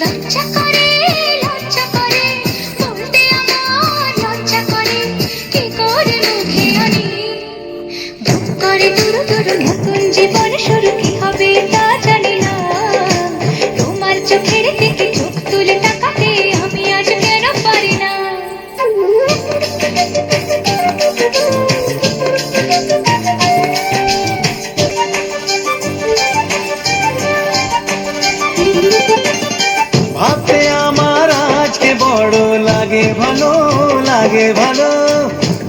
লজ্জা করে লজ্জা করে, বলতে আমার লজ্জা করে। কি করে মুখে আনি? বুক করে দূর দূর নতুন জীবন শুরু কি হবে তা জানি না। তোমার চোখের দিকে চোখ তুলে তাকাতে আমি আজ কেন পারি না? ভালো লাগে ভালো।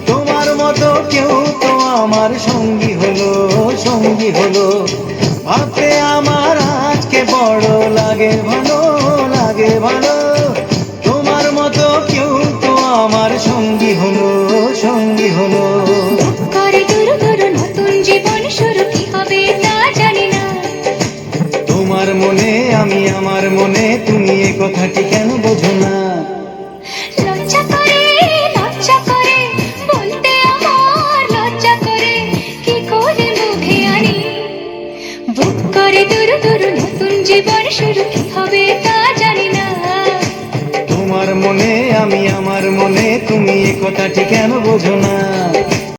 তোমার মতো কেউ তো আমার সঙ্গী হলো সঙ্গী হলো। ভাবতে আমার আজকে বড় লাগে ভালো লাগে ভালো। তোমার মতো কেউ তো আমার সঙ্গী হলো সঙ্গী হলো। তোমার মনে আমি আমার মনে তুমি এ কথাটি কেন বোঝো করে দূর দূর নতুন জীবন শুরু হবে তা জানি না। তোমার মনে, আমি আমার মনে, তুমি এ কথাটি কেন বোঝো না?